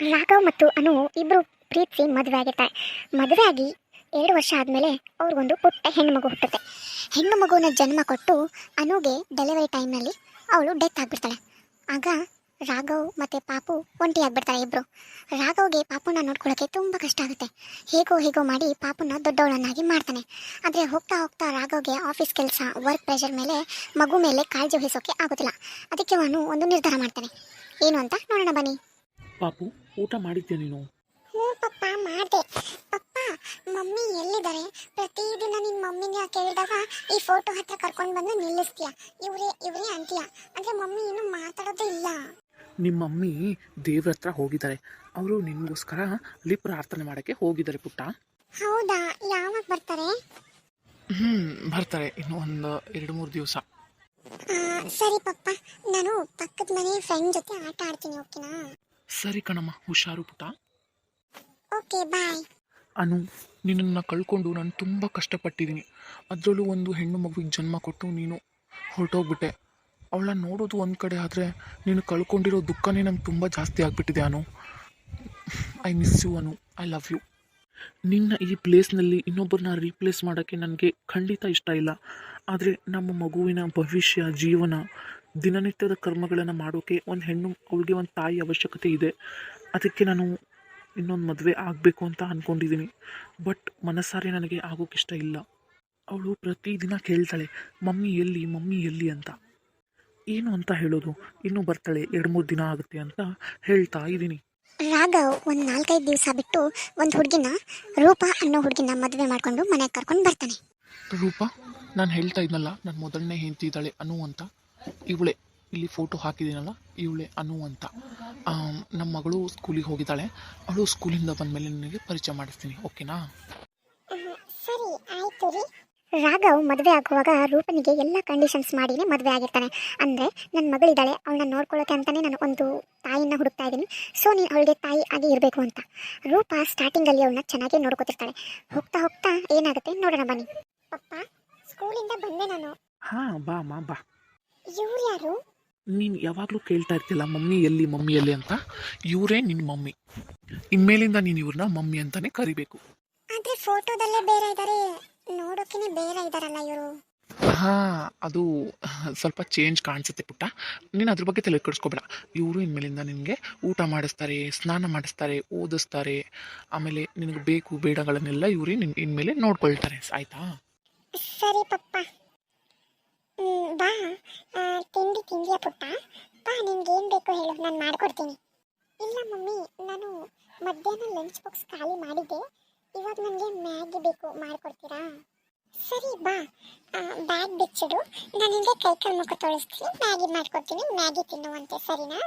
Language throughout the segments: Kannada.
ರಾಘವ್ ಮತ್ತು ಅನು ಇಬ್ಬರು ಪ್ರೀತಿಸಿ ಮದುವೆ ಆಗಿರ್ತಾರೆ. ಮದುವೆ ಆಗಿ ಎರಡು ವರ್ಷ ಆದಮೇಲೆ ಅವ್ರಿಗೊಂದು ಪುಟ್ಟ ಹೆಣ್ಣು ಮಗು ಹುಟ್ಟುತ್ತೆ. ಹೆಣ್ಣು ಮಗುವಿನ ಜನ್ಮ ಕೊಟ್ಟು ಅನುಗೆ ಡೆಲಿವರಿ ಟೈಮ್ನಲ್ಲಿ ಅವಳು ಡೆತ್ ಆಗಿಬಿಡ್ತಾಳೆ. ಆಗ ರಾಘವ್ ಮತ್ತು ಪಾಪು ಒಂಟಿ ಆಗ್ಬಿಡ್ತಾರೆ ಇಬ್ಬರು ರಾಘವ್ಗೆ ಪಾಪುನ ನೋಡ್ಕೊಳ್ಳೋಕ್ಕೆ ತುಂಬ ಕಷ್ಟ ಆಗುತ್ತೆ. ಹೇಗೋ ಹೇಗೋ ಮಾಡಿ ಪಾಪುನ ದೊಡ್ಡವಳನ್ನಾಗಿ ಮಾಡ್ತಾನೆ. ಆದರೆ ಹೋಗ್ತಾ ಹೋಗ್ತಾ ರಾಘವ್ಗೆ ಆಫೀಸ್ ಕೆಲಸ ವರ್ಕ್ ಪ್ರೆಷರ್ ಮೇಲೆ ಮಗು ಮೇಲೆ ಕಾಳಜಿ ವಹಿಸೋಕೆ ಆಗೋದಿಲ್ಲ. ಅದಕ್ಕೆ ಅವನು ಒಂದು ನಿರ್ಧಾರ ಮಾಡ್ತಾನೆ. ಏನು ಅಂತ ನೋಡೋಣ ಬನ್ನಿ. ಪಾಪು ಊಟ ಮಾಡಿದ್ದೆ ನೀನು? ಹ್ಞೂ ಪಪ್ಪ ಮಾಡಿದೆ. ಪಪ್ಪ ಮಮ್ಮಿ ಎಲ್ಲಿದ್ದಾರೆ? ಪ್ರತಿದಿನ ನಿನ್ನ ಮಮ್ಮಿನ ಕೇಳಿದಾಗ ಈ ಫೋಟೋ ಹತ್ರ ಕರ್ಕೊಂಡು ಬಂದು ನಿಲ್ಲಿಸ್ತೀಯ. ಇವರೇ ಇವರೇ ಅಂತೀಯ. ಅಂದರೆ ಮಮ್ಮಿ ಏನು ಮಾತಾಡೋದೇ ಇಲ್ಲ. ನಿಮ್ಮ ಮಮ್ಮಿ ದೇವ್ರ ಹತ್ರ ಹೋಗಿದ್ದಾರೆ. ಅವರು ನಿಮಗೋಸ್ಕರ ಅಲ್ಲಿ ಪ್ರಾರ್ಥನೆ ಮಾಡೋಕ್ಕೆ ಹೋಗಿದ್ದಾರೆ ಪುಟ್ಟ. ಹೌದಾ? ಯಾವಾಗ ಬರ್ತಾರೆ? ಹ್ಞೂ ಬರ್ತಾರೆ. ಇನ್ನು ಒಂದು ಎರಡು ಮೂರು ದಿವಸ. ಆ, ಸರಿ ಪಪ್ಪ. ನಾನು ಪಕ್ಕದ ಮನೆ ಫ್ರೆಂಡ್ ಜೊತೆ ಆಟ ಆಡ್ತೀನಿ ಓಕೆನಾ ಸರಿ ಕಣಮ್ಮ ಹುಷಾರು ಪುಟ ಓಕೆ ಬಾಯ್. ಅನು ನಿನ್ನನ್ನು ಕಳ್ಕೊಂಡು ನಾನು ತುಂಬ ಕಷ್ಟಪಟ್ಟಿದ್ದೀನಿ ಅದರಲ್ಲೂ ಒಂದು ಹೆಣ್ಣು ಮಗುವಿಗೆ ಜನ್ಮ ಕೊಟ್ಟು ನೀನು ಹೊರಟೋಗ್ಬಿಟ್ಟೆ. ಅವಳನ್ನ ನೋಡೋದು ಒಂದು ಕಡೆ ಆದರೆ ನೀನು ಕಳ್ಕೊಂಡಿರೋ ದುಃಖನೇ ನಂಗೆ ತುಂಬ ಜಾಸ್ತಿ ಆಗಿಬಿಟ್ಟಿದೆ Anu. I miss you Anu. I love you ನಿನ್ನ ಈ ಪ್ಲೇಸ್ನಲ್ಲಿ ಇನ್ನೊಬ್ಬರನ್ನ ರೀಪ್ಲೇಸ್ ಮಾಡೋಕ್ಕೆ ನನಗೆ ಖಂಡಿತ ಇಷ್ಟ ಇಲ್ಲ. ಆದರೆ ನಮ್ಮ ಮಗುವಿನ ಭವಿಷ್ಯ ಜೀವನ ದಿನನಿತ್ಯದ ಕರ್ಮಗಳನ್ನು ಮಾಡೋಕ್ಕೆ ಒಂದು ಹೆಣ್ಣು ಅವಳಿಗೆ ಒಂದು ತಾಯಿ ಅವಶ್ಯಕತೆ ಇದೆ. ಅದಕ್ಕೆ ನಾನು ಇನ್ನೊಂದು ಮದುವೆ ಆಗಬೇಕು ಅಂತ ಅಂದ್ಕೊಂಡಿದ್ದೀನಿ ಬಟ್ ಮನಸ್ಸಾರೆ ನನಗೆ ಆಗೋಕ್ಕಿಷ್ಟ ಇಲ್ಲ. ಅವಳು ಪ್ರತಿದಿನ ಕೇಳ್ತಾಳೆ ಮಮ್ಮಿ ಎಲ್ಲಿ ಮಮ್ಮಿ ಎಲ್ಲಿ ಅಂತ. ಏನು ಅಂತ ಹೇಳೋದು? ಇನ್ನೂ ಬರ್ತಾಳೆ ಎರಡು ಮೂರು ದಿನ ಆಗುತ್ತೆ ಅಂತ ಹೇಳ್ತಾ ಇದ್ದೀನಿ ರಾಘವ್ ಒಂದು ನಾಲ್ಕೈದು ದಿವಸ ಬಿಟ್ಟು ಒಂದು ಹುಡುಗಿನ ರೂಪ ಅನ್ನೋ ಹುಡುಗಿನ ಮದುವೆ ಮಾಡ್ಕೊಂಡು ಮನೆಗೆ ಕರ್ಕೊಂಡು ಬರ್ತಾನೆ. ರೂಪ? ನಾನು ಹೇಳ್ತಾ ಇದ್ನಲ್ಲ ನನ್ನ ಮೊದಲನೇ ಹೆಂಡತಿ ಇದ್ದಾಳೆ ಅನು ಅಂತ. ಇವಳೆ ಇಲ್ಲಿ ಫೋಟೋ ಹಾಕಿದ್ದೀನಲ್ಲ ಇವಳೆ ಅನು ಅಂತ. ನಮ್ಮ ಮಗಳು ಸ್ಕೂಲಿಗೆ ಹೋಗಿದ್ದಾಳೆ. ಅವಳು ಸ್ಕೂಲಿಂದ ಬಂದಮೇಲೆ ನಿನಗೆ ಪರಿಚಯ ಮಾಡಿಸ್ತೀನಿ ಓಕೆನಾ ಸರಿ, ಆಯ್ತು ರೀ. ರಾಘವ್ ಮದುವೆ ಆಗುವಾಗ ರೂಪನಿಗೆ ಎಲ್ಲ ಕಂಡೀಷನ್ಸ್ ಮಾಡಿನೇ ಮದುವೆ ಆಗಿರ್ತಾನೆ. ಅಂದರೆ ನನ್ನ ಮಗಳಿದ್ದಾಳೆ ಅವಳನ್ನ ನೋಡ್ಕೊಳ್ಳೋಕೆ ಅಂತಲೇ ನಾನು ಒಂದು ತಾಯಿನ ಹುಡುಕ್ತಾ ಇದ್ದೀನಿ. ಸೊ ನೀನು ಅವಳಿಗೆ ತಾಯಿ ಆಗಿ ಇರಬೇಕು ಅಂತ. ರೂಪ ಸ್ಟಾರ್ಟಿಂಗಲ್ಲಿ ಅವಳನ್ನ ಚೆನ್ನಾಗಿ ನೋಡ್ಕೋತಿರ್ತಾಳೆ. ಹೋಗ್ತಾ ಹೋಗ್ತಾ ಏನಾಗುತ್ತೆ ನೋಡೋಣ ಬನ್ನಿ. ಪಪ್ಪ ಸ್ಕೂಲಿಂದ ಬಂದೆ ನಾನು. ಹಾ ಬಾ ಮಾ ಬಾ. ಇವ್ರು ಯಾರು? ನೀನು ಯಾವಾಗಲೂ ಕೇಳ್ತಾ ಇರ್ತಿಲ್ಲ ಮಮ್ಮಿ ಎಲ್ಲಿ ಮಮ್ಮಿ ಎಲ್ಲಿ ಅಂತ? ಇವರೇ ನಿನ್ನ ಮಮ್ಮಿ. ಇನ್ಮೇಲಿಂದ ನೀನು ಇವ್ರನ್ನ ಮಮ್ಮಿ ಅಂತಾನೆ ಕರಿಬೇಕು. ಆದರೆ ಫೋಟೋದಲ್ಲೇ ಬೇರೆ ಇದ್ದಾರೆ ನೋಡೋಕೆ ಬೇರೆ ಇದ್ದಾರಲ್ಲ ಇವರು. ಹಾ ಅದು ಸ್ವಲ್ಪ ಚೇಂಜ್ ಕಾಣಿಸುತ್ತೆ ಪುಟ್ಟ. ನೀನು ಅದ್ರ ಬಗ್ಗೆ ತಲೆ ಕೆಡಿಸ್ಕೋಬೇಡ ಇವರು ಇನ್ಮೇಲಿಂದ ನಿನಗೆ ಊಟ ಮಾಡಿಸ್ತಾರೆ ಸ್ನಾನ ಮಾಡಿಸ್ತಾರೆ ಓದಿಸ್ತಾರೆ. ಆಮೇಲೆ ನಿನಗೆ ಬೇಕು ಬೇಡಗಳನ್ನೆಲ್ಲ ಇವರೇ ನಿನ್ ಇನ್ಮೇಲೆ ನೋಡ್ಕೊಳ್ತಾರೆ. ಆಯ್ತಾ? ಸರಿ ಪಪ್ಪ. ಬಾ. ತಿಂಡಿ ತಿಂದಿಯ ಪುಟ್ಟ? ಬಾ ನಿನ್ಗೇನು ಏನು ಬೇಕು ಹೇಳು, ನಾನು ಮಾಡ್ಕೊಡ್ತೀನಿ. ಇಲ್ಲ ಮಮ್ಮಿ, ನಾನು ಮಧ್ಯಾಹ್ನ ಲಂಚ್ ಬಾಕ್ಸ್ ಖಾಲಿ ಮಾಡಿದ್ದೆ. ಇವಾಗ ನನಗೆ ಮ್ಯಾಗಿ ಬೇಕು, ಮಾಡ್ಕೊಡ್ತೀರಾ? ಸರಿ, ಬಾ. ಬ್ಯಾಗ್ ಬಿಚ್ಚಿಡು. ನಾನು ನಿಮಗೆ ಕೈ ಕಾಲು ಮ್ಯಾಗಿ ಮಾಡ್ಕೊಡ್ತೀನಿ, ಮ್ಯಾಗಿ ತಿನ್ನುವಂತೆ, ಸರಿನಾ?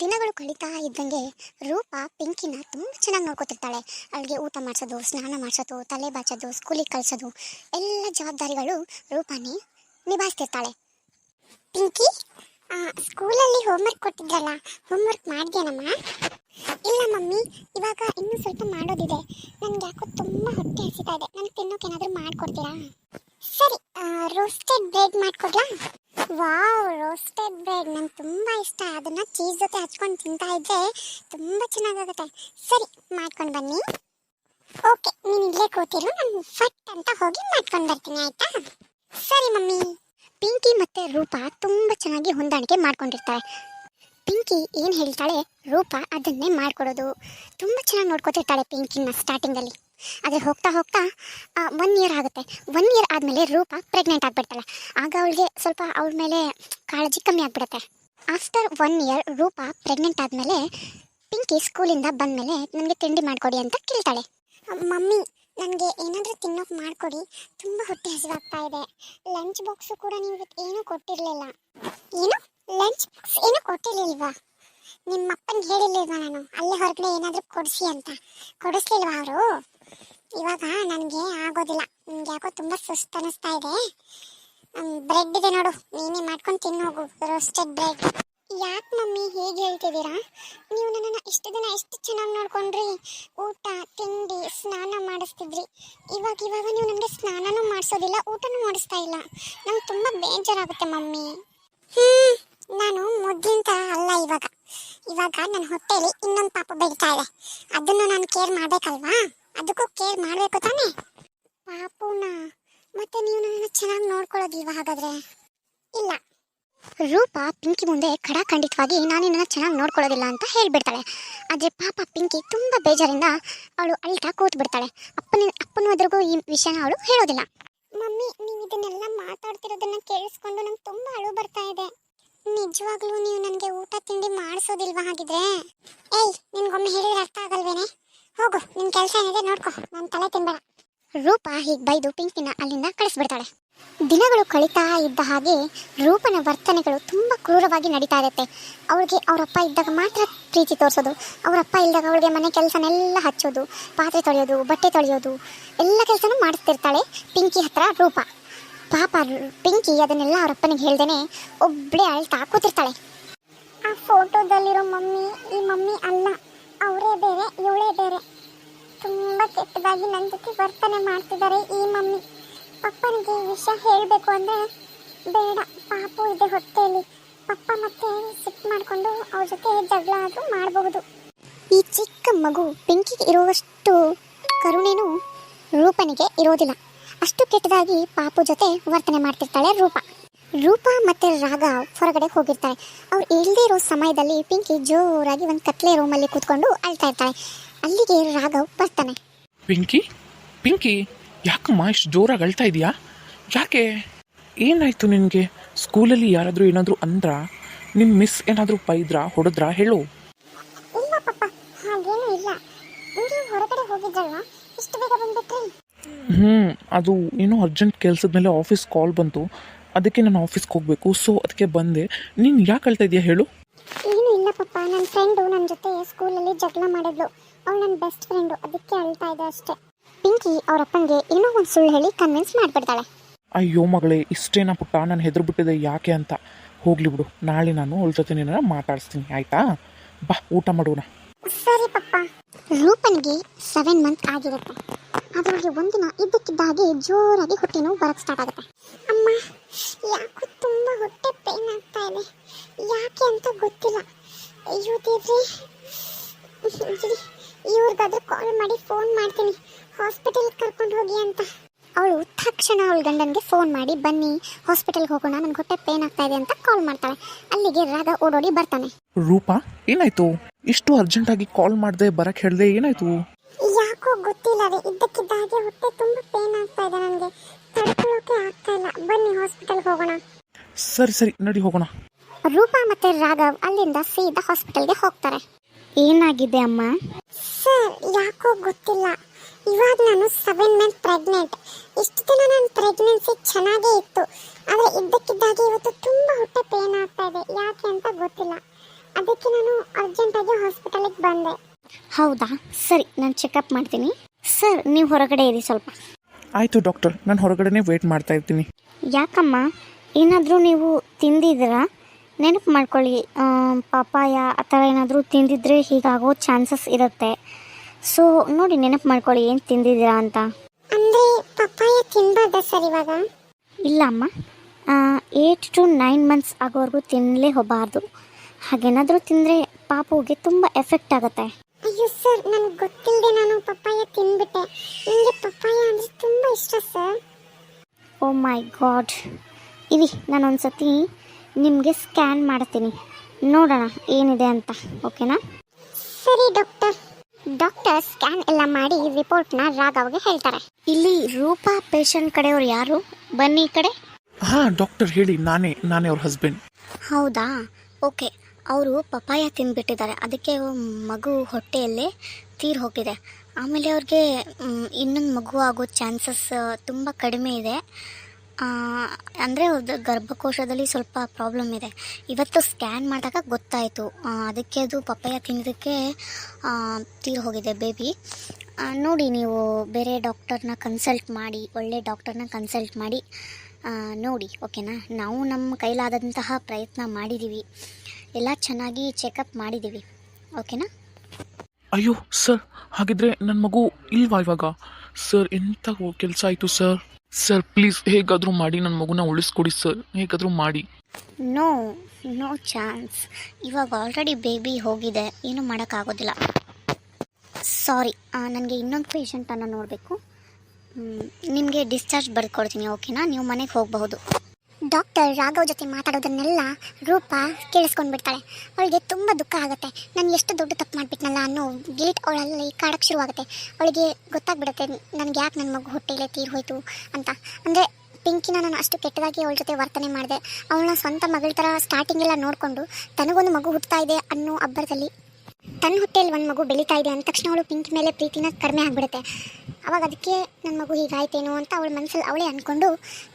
ದಿನಗಳು ಕಳೀತಾ ಇದ್ದಂಗೆ ರೂಪ ಪಿಂಕಿನ ತುಂಬ ಚೆನ್ನಾಗಿ ನೋಡ್ಕೊತಿರ್ತಾಳೆ. ಅವಳಿಗೆ ಊಟ ಮಾಡಿಸೋದು, ಸ್ನಾನ ಮಾಡಿಸೋದು, ತಲೆ ಬಾಚೋದು ಸ್ಕೂಲಿಗೆ ಕಳಿಸೋದು, ಎಲ್ಲ ಜವಾಬ್ದಾರಿಗಳು ರೂಪಾನೇ ನಿಭಾಯಿಸ್ತಿರ್ತಾಳೆ. ಪಿಂಕಿ ಸ್ಕೂಲಲ್ಲಿ ಹೋಮ್ವರ್ಕ್ ಕೊಟ್ಟಿದ್ರಲ್ಲ ಹೋಮ್ವರ್ಕ್ ಮಾಡಿದ್ಯಾನಮ್ಮ? ಇಲ್ಲ ಮಮ್ಮಿ, ಇವಾಗ ಇನ್ನೂ ಸ್ವಲ್ಪ ಮಾಡೋದಿದೆ. ನನಗೆ ಯಾಕೋ ತುಂಬ ಹೊಟ್ಟೆ ಹಸಿತಾ ಇದೆ. ನನಗೆ ತಿನ್ನೋಕೆ ಏನಾದರೂ ಮಾಡಿಕೊಡ್ತೀರಾ? ಸರಿ ರೋಸ್ಟೆಡ್ ಬ್ರೆಡ್ ಮಾಡಿಕೊಡ್ಲಾ? ವಾವ್ ರೋಸ್ಟೆಡ್ ಬ್ರೆಡ್ ನಂಗೆ ತುಂಬ ಇಷ್ಟ. ಅದನ್ನ ಚೀಸ್ ಜೊತೆ ಹಚ್ಕೊಂಡು ತಿಂತಾ ಇದ್ರೆ ತುಂಬ ಚೆನ್ನಾಗಾಗುತ್ತೆ. ಸರಿ, ಮಾಡ್ಕೊಂಡು ಬನ್ನಿ. ಓಕೆ ನೀನು ಇಲ್ಲೇ ಕೂತಿರು. ನಾನು ಫಟ್ ಅಂತ ಹೋಗಿ ಮಾಡ್ಕೊಂಡು ಬರ್ತೀನಿ, ಆಯ್ತಾ? ಸರಿ, ಮಮ್ಮಿ. ಪಿಂಕಿ ಮತ್ತೆ ರೂಪ ತುಂಬ ಚೆನ್ನಾಗಿ ಹೊಂದಾಣಿಕೆ ಮಾಡ್ಕೊಂಡಿರ್ತಾರೆ. ಪಿಂಕಿ ಏನು ಹೇಳ್ತಾಳೆ? ರೂಪ ಅದನ್ನೇ ಮಾಡ್ಕೊಡೋದು. ತುಂಬ ಚೆನ್ನಾಗಿ ನೋಡ್ಕೊತಿರ್ತಾಳೆ ಪಿಂಕಿನ ಸ್ಟಾರ್ಟಿಂಗಲ್ಲಿ ಆದರೆ ಹೋಗ್ತಾ ಹೋಗ್ತಾ ಒನ್ ಇಯರ್ ಆಗುತ್ತೆ. ಒನ್ ಇಯರ್ ಆದಮೇಲೆ ರೂಪ ಪ್ರೆಗ್ನೆಂಟ್ ಆಗಿಬಿಡ್ತಾಳೆ. ಆಗ ಅವಳಿಗೆ ಸ್ವಲ್ಪ ಅವಳ ಮೇಲೆ ಕಾಳಜಿ ಕಮ್ಮಿ ಆಗಿಬಿಡುತ್ತೆ. After one year Roopa pregnant ಆದಮೇಲೆ ಪಿಂಕಿ ಸ್ಕೂಲಿಂದ ಬಂದಮೇಲೆ ನನಗೆ ತಿಂಡಿ ಮಾಡಿಕೊಡಿ ಅಂತ ಕೇಳ್ತಾಳೆ. ಮಮ್ಮಿ, ನನಗೆ ಏನಾದರೂ ತಿನ್ನೋಕೆ ಮಾಡಿಕೊಡಿ. ತುಂಬ ಹೊಟ್ಟೆ ಹಸಿವಾಗ್ತಾ ಇದೆ. ಲಂಚ್ ಬಾಕ್ಸು ಕೂಡ ನೀವು ಏನೂ ಕೊಟ್ಟಿರಲಿಲ್ಲ. ಏನು? ಲಂಚ್ ಬಾಕ್ಸ್ ಏನೂ ಕೊಟ್ಟಿರಲಿಲ್ವಾ? ನಿಮ್ಮ ಅಪ್ಪನಿಗೆ ಹೇಳಿರ್ಲಿಲ್ವಾ ನಾನು? ಅಲ್ಲೇ ಹೊರಗಡೆ ಏನಾದರೂ ಕೊಡಿಸಿ ಅಂತ. ಕೊಡಿಸ್ಲಿಲ್ವಾ ಅವರು? ಇವಾಗ ನನಗೆ ಆಗೋದಿಲ್ಲ. ನನಗೆ ಯಾಕೋ ತುಂಬ ಸುಸ್ತು ಅನಿಸ್ತಾ ಇದೆ. ಬ್ರೆಡ್ ಇದೆ ನೋಡು. ನೀನೇ ಮಾಡ್ಕೊಂಡು ತಿನ್ನು ಹೋಗು. ರೋಸ್ಟೆಡ್ ಬ್ರೆಡ್ ಯಾಕೆ ಮಮ್ಮಿ ಹೇಗೆ ಹೇಳ್ತಿದ್ದೀರಾ? ನೀವು ನನ್ನನ್ನು ಇಷ್ಟು ದಿನ ಎಷ್ಟು ಚೆನ್ನಾಗಿ ನೋಡ್ಕೊಂಡ್ರಿ? ಊಟ, ತಿಂಡಿ, ಸ್ನಾನ ಮಾಡಿಸ್ತಿದ್ರಿ. ಇವಾಗ ಇವಾಗ ನೀವು ನನಗೆ ಸ್ನಾನನೂ ಮಾಡಿಸೋದಿಲ್ಲ, ಊಟನೂ ಮಾಡಿಸ್ತಾ ಇಲ್ಲ. ನಂಗೆ ತುಂಬ ಬೇಜಾರಾಗುತ್ತೆ ಮಮ್ಮಿ. ಹ್ಞೂ ನಾನು ಮೊದಲಿನ ಥರ ಅಲ್ಲ ಇವಾಗ. ಇವಾಗ ನನ್ನ ಹೊಟ್ಟೆಯಲ್ಲಿ ಇನ್ನೊಂದು ಪಾಪ ಬೆಳೀತಾ ಇದೆ. ಅದನ್ನು ನಾನು ಕೇರ್ ಮಾಡ್ಬೇಕಲ್ವಾ? ಅದಕ್ಕೂ ಕೇರ್ ಮಾಡಬೇಕು ತಾನೆ? ಪಾಪುನ, ಮತ್ತೆ ನೀವು ನನ್ನ ಚೆನ್ನಾಗಿ ನೋಡ್ಕೊಳ್ಳೋದಿಲ್ವಾ ಹಾಗಾದ್ರೆ? ಇಲ್ಲ. ರೂಪ ಪಿಂಕಿ ಮುಂದೆ ಖಡಾಖಂಡಿತವಾಗಿ ನಾನು ನನ್ನ ಚೆನ್ನಾಗಿ ನೋಡ್ಕೊಳ್ಳೋದಿಲ್ಲ ಅಂತ ಹೇಳಿಬಿಡ್ತಾಳೆ. ಆದರೆ ಪಾಪ ಪಿಂಕಿ ತುಂಬ ಬೇಜಾರಿಂದ ಅವಳು ಅಳ್ತಾ ಕೂತ್ ಬಿಡ್ತಾಳೆ ಅಪ್ಪನ ಅಪ್ಪನ ಎದುರಿಗೂ ಈ ವಿಷಯನ ಅವಳು ಹೇಳೋದಿಲ್ಲ. ಮಮ್ಮಿ, ನೀವು ಇದನ್ನೆಲ್ಲ ಮಾತಾಡ್ತಿರೋದನ್ನ ಕೇಳಿಸ್ಕೊಂಡು ನಂಗೆ ತುಂಬ ಅಳು ಬರ್ತಾ ಇದೆ. ನಿಜವಾಗ್ಲೂ ನೀವು ನನಗೆ ಊಟ, ತಿಂಡಿ ಮಾಡಿಸೋದಿಲ್ವಾ ಹಾಗಿದ್ರೆ? ಏಯ್ ನಿನ್ಗೊಮ್ಮೆ ಹೇಳಿದ್ರೆ ಅರ್ಥ ಆಗಲ್ವೇನೆ? ಹೋಗು, ನಿನ್ ಕೆಲಸ ಏನಿದೆ ನೋಡ್ಕೊ. ನನ್ನ ತಲೆ ತಿನ್ಬೇಡ. ರೂಪ ಹೀಗೆ ಬೈದು ಪಿಂಕಿನ ಅಲ್ಲಿಂದ ಕಳಿಸ್ಬಿಡ್ತಾಳೆ. ದಿನಗಳು ಕಳೀತಾ ಇದ್ದ ಹಾಗೆ ರೂಪನ ವರ್ತನೆಗಳು ತುಂಬ ಕ್ರೂರವಾಗಿ ನಡೀತಾ ಇರುತ್ತೆ. ಅವಳಿಗೆ ಅವರಪ್ಪ ಇದ್ದಾಗ ಮಾತ್ರ ಪ್ರೀತಿ ತೋರಿಸೋದು. ಅವರಪ್ಪ ಇಲ್ದಾಗ ಅವಳಿಗೆ ಮನೆ ಕೆಲಸನೆಲ್ಲ ಹಚ್ಚೋದು, ಪಾತ್ರೆ ತೊಳೆಯೋದು, ಬಟ್ಟೆ ತೊಳೆಯೋದು, ಎಲ್ಲ ಕೆಲಸನೂ ಮಾಡಿಸ್ತಿರ್ತಾಳೆ ಪಿಂಕಿ ಹತ್ರ ರೂಪ. ಪಾಪ ಪಿಂಕಿ ಅದನ್ನೆಲ್ಲ ಅವರಪ್ಪನಿಗೆ ಹೇಳ್ದೇನೆ ಒಬ್ಬಳೇ ಅಳ್ತಾ ಕೂತಿರ್ತಾಳೆ. ಆ ಫೋಟೋದಲ್ಲಿರೋ ಮಮ್ಮಿ, ಈ ಮಮ್ಮಿ ಅಲ್ಲ. ಅವರೇ ಬೇರೆ, ಇವಳೇ ಬೇರೆ. ತುಂಬ ಕೆಟ್ಟದಾಗಿ ನನ್ನ ಜೊತೆ ವರ್ತನೆ ಮಾಡ್ತಿದ್ದಾರೆ ಈ ಮಮ್ಮಿ. ಪಪ್ಪನಿಗೆ ವಿಷಯ ಹೇಳಬೇಕು ಅಂದರೆ ಬೇಡ, ಪಾಪು ಇದೆ ಹೊಟ್ಟೆಯಲ್ಲಿ. ಪಪ್ಪ ಮತ್ತೆ ಸಿಟ್ಟು ಮಾಡಿಕೊಂಡು ಅವ್ರ ಜೊತೆ ಜಗಳ ಆದರೂ ಮಾಡಬಹುದು. ಈ ಚಿಕ್ಕ ಮಗು ಬೆಂಕಿಗೆ ಇರುವಷ್ಟು ಕರುಣೆನೂ ರೂಪನಿಗೆ ಇರೋದಿಲ್ಲ. ಅಷ್ಟು ಕೆಟ್ಟದಾಗಿ ಪಾಪು ಜೊತೆ ವರ್ತನೆ ಮಾಡ್ತಿರ್ತಾಳೆ ರೂಪ. ರೂಪ ಮತ್ತೆ ರಾಗ ಹೊರಗಡೆ ಹೋಗಿರ್ತಾರೆ. ಅವ್ರು ಇಲ್ಲದೇ ಇರೋ ಸಮಯದಲ್ಲಿ ಪಿಂಕಿ ಜೋರಾಗಿ ಒಂದು ಕತ್ಲೆ ರೂಮಲ್ಲಿ ಕೂತ್ಕೊಂಡು ಅಳ್ತಾ ಇರ್ತಾಳೆ. ಅಲ್ಲಿಗೆ ರಾಘವ್ ಬರ್ತಾನೆ. ಪಿಂಕಿ? ಪಿಂಕಿ ಯಾಕಮ್ಮ ಇಷ್ಟು ಜೋರಾಗಿ ಅಳ್ತಾ ಇದೆಯಾ? ಯಾಕೆ? ಏನಾಯ್ತು ನಿನಗೆ? ಸ್ಕೂಲಲ್ಲಿ ಯಾರಾದರೂ ಏನಾದರೂ ಅಂದ್ರ? ನಿಮ್ಮ ಮಿಸ್ ಏನಾದರೂ ಬೈದ್ರಾ ಹೊಡೆದ್ರಾ? ಹೇಳು. ಇಲ್ಲ ಪಪ್ಪ ಹಾಗೇನೂ ಇಲ್ಲ. ನೀವು ಹೊರಗಡೆ ಹೋಗಿದ್ದಲ್ವಾ ಇಷ್ಟು ಬೇಗ ಬಂದ್ಬಿಟ್ರಿ. ಹ್ಞೂ ಅದು ಏನೋ ಅರ್ಜೆಂಟ್ ಕೆಲಸದ ಮೇಲೆ ಆಫೀಸ್ ಕಾಲ್ ಬಂತು. ಅದಕ್ಕೆ ನಾನು ಆಫೀಸ್ಗೆ ಹೋಗಬೇಕು. ಸೊ ಅದಕ್ಕೆ ಬಂದೆ. ನೀನು ಯಾಕೆ ಹೇಳ್ತಾ ಇದೆಯಾ ಹೇಳು? ಏನು ಇಲ್ಲ ಪಪ್ಪ ನನ್ನ ಫ್ರೆಂಡು ನನ್ನ ಜೊತೆ ಸ್ಕೂಲಲ್ಲಿ ಜಗಳ ಮಾಡಿದ್ಲು. ಅವಳು ನನ್ನ ಬೆಸ್ಟ್ ಫ್ರೆಂಡು ಅದಕ್ಕೆ ಅಳ್ತಾ ಇದೆ ಅಷ್ಟೇ. ಪಿಂಕಿ ಅವ್ರ ಅಪ್ಪನಿಗೆ ಏನೋ ಒಂದು ಸುಳ್ಳು ಹೇಳಿ ಕನ್ವಿನ್ಸ್ ಮಾಡಿಬಿಡ್ತಾಳೆ. ಅಯ್ಯೋ ಮಗಳೇ ಇಷ್ಟೇನ ಪುಟ್ಟ? ನಾನು ಹೆದರು ಬಿಟ್ಟಿದೆ ಯಾಕೆ ಅಂತ. ಹೋಗ್ಲಿ ಬಿಡು. ನಾಳೆ ನಾನು ಅವಳ ಜೊತೆ ನಿನ್ನ ಮಾತಾಡಿಸ್ತೀನಿ. ಆಯ್ತಾ? ಬಾ ಊಟ ಮಾಡೋಣ. ಸರಿ ಪಪ್ಪ. ರೂಪನ್ಗೆ ಸೆವೆನ್ ಮಂತ್ ಆಗಿರುತ್ತೆ. ಅದರೊಳಗೆ ಒಂದಿನ ಇದ್ದಕ್ಕಿದ್ದ ಹಾಗೆ ಜೋರಾಗಿ ಹೊಟ್ಟೆ ನೋವು ಬರಕ್ಕೆ ಸ್ಟಾರ್ಟ್ ಆಗುತ್ತೆ. ಅಮ್ಮ, ಯಾಕೋ ತುಂಬ ಹೊಟ್ಟೆ ಪೇನ್ ಆಗ್ತಾ ಇದೆ. ಯಾಕೆ ಅಂತ ಗೊತ್ತಿಲ್ಲ. ಅಯ್ಯೋ ದೇವ್ರಿ. ಇವ್ರಿಗಾದ್ರೂ ಕಾಲ್ ಮಾಡಿ ಫೋನ್ ಮಾಡ್ತೀನಿ. ಹಾಸ್ಪಿಟಲ್ಗೆ ಕರ್ಕೊಂಡು ಹೋಗಿ ಅಂತ. ಅವಳು ತಕ್ಷಣ ಅವಳ ಗಂಡನಿಗೆ ಫೋನ್ ಮಾಡಿ, ಬನ್ನಿ ಹಾಸ್ಪಿಟಲ್ಗೆ ಹೋಗೋಣ ನನ್ನ ಹೊಟ್ಟೆ ಪೇನ್ ಆಗ್ತಾ ಇದೆ ಅಂತ ಕಾಲ್ ಮಾಡ್ತಾಳೆ. ಅಲ್ಲಿಗೆ ರಾಗ ಓಡೋಡಿ ಬರ್ತಾನೆ. ರೂಪಾ, ಏನಾಯ್ತು? ಇಷ್ಟು ಅರ್ಜೆಂಟಾಗಿ ಕಾಲ್ ಮಾಡದೆ ಬರಕ್ ಹೇಳಿದೆ ಏನಾಯ್ತು? ಯಾಕೋ ಗೊತ್ತಿಲ್ಲ ರೀ. ಇದ್ದಕ್ಕಿದ್ದ ಹಾಗೆ ಹೊಟ್ಟೆ ತುಂಬ ಪೇನ್ ಆಗ್ತಾ ಇದೆ ನನಗೆ. ತಡ್ಕೊಳ್ಳೋಕೆ ಆಗ್ತಾ ಇಲ್ಲ. ಬನ್ನಿ ಹಾಸ್ಪಿಟಲ್ಗೆ ಹೋಗೋಣ. ಸರಿ ಸರಿ ನಡಿ ಹೋಗೋಣ. ರೂಪಾ ಮತ್ತೆ ರಾಘವ್ ಅಲ್ಲಿಂದ ಸೀದಾ ಹಾಸ್ಪಿಟಲ್ಗೆ ಹೋಗ್ತಾರೆ. ಏನಾಗಿದೆ ಅಮ್ಮ? ಸರ್ ಯಾಕೋ ಗೊತ್ತಿಲ್ಲ. ಇವಾಗ ನಾನು ಸೆವೆನ್ ಮಂತ್ ಪ್ರೆಗ್ನೆಂಟ್ ಇಷ್ಟು ದಿನ ನನ್ನ ಪ್ರೆಗ್ನೆನ್ಸಿ ಚೆನ್ನಾಗೇ ಇತ್ತು ಆದರೆ ಇದ್ದಕ್ಕಿದ್ದಾಗೆ ಇವತ್ತು ತುಂಬ ಹೊಟ್ಟೆ ಪೇನ್ ಆಗ್ತಾ ಇದೆ ಯಾಕೆ ಅಂತ ಗೊತ್ತಿಲ್ಲ ಅದಕ್ಕೆ ನಾನು ಅರ್ಜೆಂಟಾಗಿ ಹಾಸ್ಪಿಟಲಿಗೆ ಬಂದೆ ಹೌದಾ? ಸರಿ ನಾನು ಚೆಕಪ್ ಮಾಡ್ತೀನಿ. ಸರ್ ನೀವು ಹೊರಗಡೆ ಇರಿ ಸ್ವಲ್ಪ. ಆಯಿತು ಡಾಕ್ಟರ್ ನಾನು ಹೊರಗಡೆನೇ ವೇಟ್ ಮಾಡ್ತಾ ಇರ್ತೀನಿ. ಯಾಕಮ್ಮ? ಏನಾದರೂ ನೀವು ತಿಂದಿದ್ದೀರಾ? ನೆನಪು ಮಾಡ್ಕೊಳ್ಳಿ ಪಾಪಾಯ ಪಪಾಯ ಆ ಥರ ಏನಾದರೂ ತಿಂದಿದ್ರೆ ಹೀಗಾಗೋ ಚಾನ್ಸಸ್ ಇರುತ್ತೆ. ಸೊ ನೋಡಿ ನೆನಪು ಮಾಡ್ಕೊಳ್ಳಿ ಏನು ತಿಂದಿದ್ದೀರಾ ಅಂತ. ಅಂದರೆ ಪಪ್ಪಾಯ ತಿನ್ಬಾರ್ದ ಸರ್ ಇವಾಗ? ಇಲ್ಲ ಅಮ್ಮ ಏಯ್ಟ್ ಟು ನೈನ್ ಮಂತ್ಸ್ ಆಗೋವರೆಗೂ ತಿನ್ನಲೇ ಹೋಗಬಾರ್ದು ಹಾಗೇನಾದರೂ ತಿಂದರೆ ಪಾಪುಗೆ ತುಂಬ ಎಫೆಕ್ಟ್ ಆಗುತ್ತೆ. ಅಯ್ಯೋ ಸರ್ ನನಗೆ ಗೊತ್ತಿಲ್ಲದೆ ನಾನು ಪಪ್ಪಾಯ ತಿಂದ್ಬಿಟ್ಟೆ ನನಗೆ ಪಪ್ಪಾಯ ಅಂದರೆ ತುಂಬ ಇಷ್ಟ sir. Oh my god. EV ನಾನು ಒಂದ್ಸತಿ ನಿಮಗೆ ಸ್ಕ್ಯಾನ್ ಮಾಡ್ತೀನಿ. ನೋಡೋಣ ಏನಿದೆ ಅಂತ ಓಕೆನಾ? ಸರಿ ಡಾಕ್ಟರ್. ಡಾಕ್ಟರ್ ಸ್ಕ್ಯಾನ್ ಎಲ್ಲ ಮಾಡಿ ರಿಪೋರ್ಟ್ನ ರಾಘವ್ಗೆ ಹೇಳ್ತಾರೆ. ಇಲ್ಲಿ ರೂಪಾ ಪೇಷಂಟ್ ಕಡೆಯವ್ರು ಯಾರು? ಬನ್ನಿ ಈ ಕಡೆ. ಹಾಂ ಡಾಕ್ಟರ್ ಹೇಳಿ ನಾನೇ ನಾನೇ ಅವ್ರ ಹಸ್ಬೆಂಡ್ ಹೌದಾ? ಓಕೆ. ಅವರು ಪಪ್ಪಾಯ ತಿಂದುಬಿಟ್ಟಿದ್ದಾರೆ. ಅದಕ್ಕೆ ಮಗು ಹೊಟ್ಟೆಯಲ್ಲೇ ತೀರ್ ಹೋಗಿದೆ. ಆಮೇಲೆ ಅವ್ರಿಗೆ ಇನ್ನೊಂದು ಮಗು ಆಗೋ ಚಾನ್ಸಸ್ ತುಂಬ ಕಡಿಮೆ ಇದೆ. ಅಂದರೆ ಅವ್ರದ್ದು ಗರ್ಭಕೋಶದಲ್ಲಿ ಸ್ವಲ್ಪ ಪ್ರಾಬ್ಲಮ್ ಇದೆ. ಇವತ್ತು ಸ್ಕ್ಯಾನ್ ಮಾಡಿದಾಗ ಗೊತ್ತಾಯಿತು. ಅದಕ್ಕೆ ಅದು ಪಪ್ಪಾಯ ತಿನ್ನೋದಕ್ಕೆ ತೀರ್ ಹೋಗಿದೆ ಬೇಬಿ ನೋಡಿ ನೀವು ಬೇರೆ ಡಾಕ್ಟರ್ನ ಕನ್ಸಲ್ಟ್ ಮಾಡಿ, ಒಳ್ಳೆ ಡಾಕ್ಟರ್ನ ಕನ್ಸಲ್ಟ್ ಮಾಡಿ. ನೋಡಿ ಓಕೆನಾ ನಾವು ನಮ್ಮ ಕೈಲಾದಂತಹ ಪ್ರಯತ್ನ ಮಾಡಿದ್ದೀವಿ ಎಲ್ಲ ಚೆನ್ನಾಗಿ ಚೆಕಪ್ ಮಾಡಿದ್ದೀವಿ ಓಕೆನಾ ಅಯ್ಯೋ ಸರ್ ಹಾಗಿದ್ರೆ ನನ್ನ ಮಗು ಇಲ್ವಾ ಇವಾಗ? ಸರ್ ಎಂಥ ಕೆಲಸ ಆಯಿತು ಸರ್ ಸರ್ ಪ್ಲೀಸ್ ಹೇಗಾದರೂ ಮಾಡಿ ನನ್ನ ಮಗುನ ಉಳಿಸ್ಕೊಡಿ ಸರ್ ಹೇಗಾದರೂ ಮಾಡಿ. ನೋ ನೋ ಚಾನ್ಸ್ ಇವಾಗ ಆಲ್ರೆಡಿ ಬೇಬಿ ಹೋಗಿದೆ. ಏನು ಮಾಡೋಕ್ಕಾಗೋದಿಲ್ಲ. ಸಾರಿ ನನಗೆ ಇನ್ನೊಂದು ಪೇಷಂಟನ್ನು ನೋಡಬೇಕು. ನಿಮಗೆ ಡಿಸ್ಚಾರ್ಜ್ ಬರ್ಕೊಡ್ತೀನಿ ಓಕೆನಾ ನೀವು ಮನೆಗೆ ಹೋಗಬಹುದು. ಡಾಕ್ಟರ್ ರಾಘವ್ ಜೊತೆ ಮಾತಾಡೋದನ್ನೆಲ್ಲ ರೂಪ ಕೇಳಿಸ್ಕೊಂಡ್ಬಿಡ್ತಾಳೆ. ಅವಳಿಗೆ ತುಂಬ ದುಃಖ ಆಗುತ್ತೆ. ನಾನು ಎಷ್ಟು ದೊಡ್ಡ ತಪ್ಪು ಮಾಡಿಬಿಟ್ನಲ್ಲ ಅನ್ನೋ ಗಿಲ್ಟ್ ಅವಳಲ್ಲಿ ಕಾಡಕ್ಕೆ ಶುರುವಾಗುತ್ತೆ. ಅವಳಿಗೆ ಗೊತ್ತಾಗ್ಬಿಡುತ್ತೆ, ನನಗೆ ಯಾಕೆ ನನ್ನ ಮಗು ಹೊಟ್ಟೆಲೆ ತೀರ್ ಹೋಯ್ತು ಅಂತ. ಅಂದರೆ ಪಿಂಕಿನ ನಾನು ಅಷ್ಟು ಕೆಟ್ಟದಾಗಿ ಅವಳ ಜೊತೆ ವರ್ತನೆ ಮಾಡಿದೆ. ಅವಳನ್ನ ಸ್ವಂತ ಮಗಳ ಥರ ಸ್ಟಾರ್ಟಿಂಗೆಲ್ಲ ನೋಡಿಕೊಂಡು ತನಗೊಂದು ಮಗು ಹುಟ್ಟುತ್ತಾ ಇದೆ ಅನ್ನೋ ಅಬ್ಬರದಲ್ಲಿ ತನ್ನ ಹೊಟ್ಟೆಯಲ್ಲಿ ಒಂದು ಮಗು ಬೆಳೀತಾ ಇದೆ ಅಂದ ತಕ್ಷಣ ಅವಳು ಪಿಂಕ್ ಮೇಲೆ ಪ್ರೀತಿನ ಕಡಿಮೆ ಆಗಿಬಿಡುತ್ತೆ. ಅವಾಗ ಅದಕ್ಕೆ ನನ್ನ ಮಗು ಹೀಗಾಯ್ತೇನೋ ಅಂತ ಅವಳ ಮನಸ್ಸಲ್ಲಿ ಅವಳೇ ಅಂದ್ಕೊಂಡು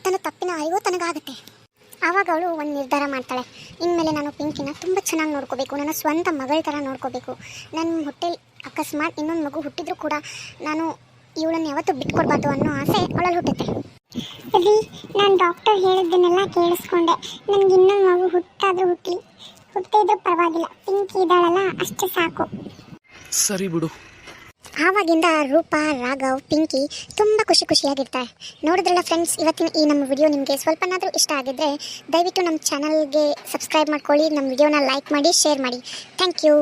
ತನ್ನ ತಪ್ಪಿನ ಅರಿವು ತನಗಾಗುತ್ತೆ. ಆವಾಗ ಅವಳು ಒಂದು ನಿರ್ಧಾರ ಮಾಡ್ತಾಳೆ. ಇನ್ಮೇಲೆ ನಾನು ಪಿಂಕಿನ ತುಂಬ ಚೆನ್ನಾಗಿ ನೋಡ್ಕೋಬೇಕು, ನನ್ನ ಸ್ವಂತ ಮಗಳ ಥರ ನೋಡ್ಕೋಬೇಕು. ನನ್ನ ಹೊಟ್ಟೆಲಿ ಅಕಸ್ಮಾತ್ ಇನ್ನೊಂದು ಮಗು ಹುಟ್ಟಿದ್ರೂ ಕೂಡ ನಾನು ಇವಳನ್ನು ಯಾವತ್ತೂ ಬಿಟ್ಕೊಡ್ಬಾರ್ದು ಅನ್ನೋ ಆಸೆ ಅವಳಲ್ಲಿ ಹುಟ್ಟುತ್ತೆ. ರೀ ನಾನು ಡಾಕ್ಟರ್ ಹೇಳಿದ್ದನ್ನೆಲ್ಲ ಕೇಳಿಸ್ಕೊಂಡೆ. ನನಗೆ ಇನ್ನೊಂದು ಮಗು ಹುಟ್ಟಾದರೂ ಹುಟ್ಟಲಿ ಇದ್ರೂ ಪರವಾಗಿಲ್ಲ. ಪಿಂಕಿ ಇದ್ದಾಳಲ್ಲ ಅಷ್ಟು ಸಾಕು. ಸರಿ ಬಿಡು. ಆವಾಗಿಂದ ರೂಪ ರಾಘವ್ ಪಿಂಕಿ ತುಂಬ ಖುಷಿ ಖುಷಿಯಾಗಿರ್ತಾರೆ. ನೋಡಿದ್ರಲ್ಲ ಫ್ರೆಂಡ್ಸ್ ಇವತ್ತಿನ ಈ ನಮ್ಮ ವಿಡಿಯೋ ನಿಮಗೆ ಸ್ವಲ್ಪನಾದರೂ ಇಷ್ಟ ಆಗಿದ್ದರೆ ದಯವಿಟ್ಟು ನಮ್ಮ ಚಾನಲ್ಗೆ ಸಬ್ಸ್ಕ್ರೈಬ್ ಮಾಡ್ಕೊಳ್ಳಿ ನಮ್ಮ ವಿಡಿಯೋನ ಲೈಕ್ ಮಾಡಿ ಶೇರ್ ಮಾಡಿ. Thank you